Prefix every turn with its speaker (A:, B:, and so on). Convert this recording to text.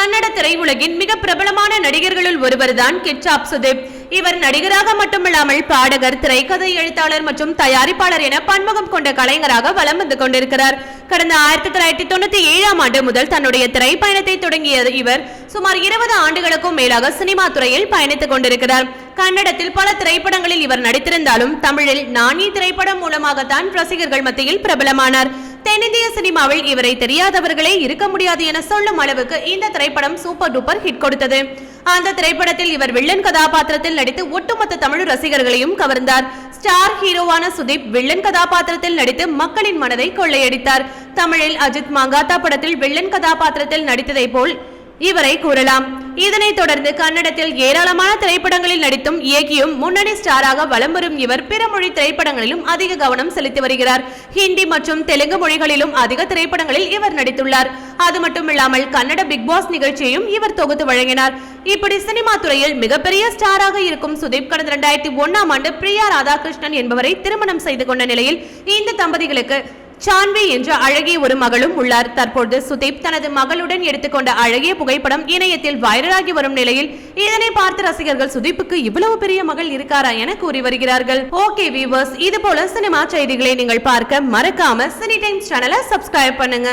A: கன்னட திரையுலகின் மிக பிரபலமான நடிகர்களுள் ஒருவர்தான் கிச்சாப் சுதீப். இவர் நடிகராக மட்டுமில்லாமல் பாடகர் திரைக்கதை எழுத்தாளர் மற்றும் தயாரிப்பாளர் என பன்முகம் கொண்ட கலைஞராக வலம் வந்து கொண்டிருக்கிறார். கடந்த ஆயிரத்தி தொள்ளாயிரத்தி தொண்ணூத்தி ஏழாம் ஆண்டு முதல் தன்னுடைய திரைப்பயணத்தை தொடங்கிய இவர். சுமார் இருபது ஆண்டுகளுக்கும் மேலாக சினிமா துறையில் பயணித்துக் கொண்டிருக்கிறார். கன்னடத்தில் பல திரைப்படங்களில் இவர் நடித்திருந்தாலும் தமிழில் நானி திரைப்படம் மூலமாகத்தான் ரசிகர்கள் மத்தியில் பிரபலமானார். தென்னிந்திய சினிமாவில் இவரை தெரியாதவர்களே இருக்க முடியாது என சொல்லும் அளவுக்கு இந்த திரைப்படம் சூப்பர் டூப்பர் ஹிட் கொடுத்தது. அந்த திரைப்படத்தில் இவர் வில்லன் கதாபாத்திரத்தில் நடித்து ஒட்டுமொத்த தமிழ் ரசிகர்களையும் கவர்ந்தார். ஸ்டார் ஹீரோவான சுதீப் வில்லன் கதாபாத்திரத்தில் நடித்து மக்களின் மனதை கொள்ளையடித்தார். தமிழில் அஜித் மங்காத்தா படத்தில் வில்லன் கதாபாத்திரத்தில் நடித்ததை போல் இவரை கூறலாம். இதனைத் தொடர்ந்து கன்னடத்தில் ஏராளமான திரைப்படங்களில் நடித்தும் இயக்கியும் முன்னணி ஸ்டாராக வலம் வரும் இவர் பிற மொழி திரைப்படங்களிலும் அதிக கவனம் செலுத்தி வருகிறார். ஹிந்தி மற்றும் தெலுங்கு மொழிகளிலும் அதிக திரைப்படங்களில் இவர் நடித்துள்ளார். அது மட்டுமில்லாமல் கன்னட பிக் பாஸ் நிகழ்ச்சியையும் இவர் தொகுத்து வழங்கினார். இப்படி சினிமா துறையில் மிகப்பெரிய ஸ்டாராக இருக்கும் சுதீப் கடந்த இரண்டாயிரத்தி ஒன்னாம் ஆண்டு பிரியா ராதாகிருஷ்ணன் என்பவரை திருமணம் செய்து கொண்ட நிலையில் இந்த தம்பதிகளுக்கு சான்வி என்ற அழகிய ஒரு மகளும் உள்ளார். தற்போது சுதீப் தனது மகளுடன் எடுத்துக்கொண்ட அழகிய புகைப்படம் இணையத்தில் வைரலாகி வரும் நிலையில் இதனை பார்த்த ரசிகர்கள் சுதீப்புக்கு இவ்வளவு பெரிய மகள் இருக்காரா என கூறி வருகிறார்கள். ஓகே வீவர்ஸ் இது போல சினிமா செய்திகளை நீங்கள் பார்க்க மறக்காம சினி டைம்ஸ் சேனலை சப்ஸ்கிரைப் பண்ணுங்க.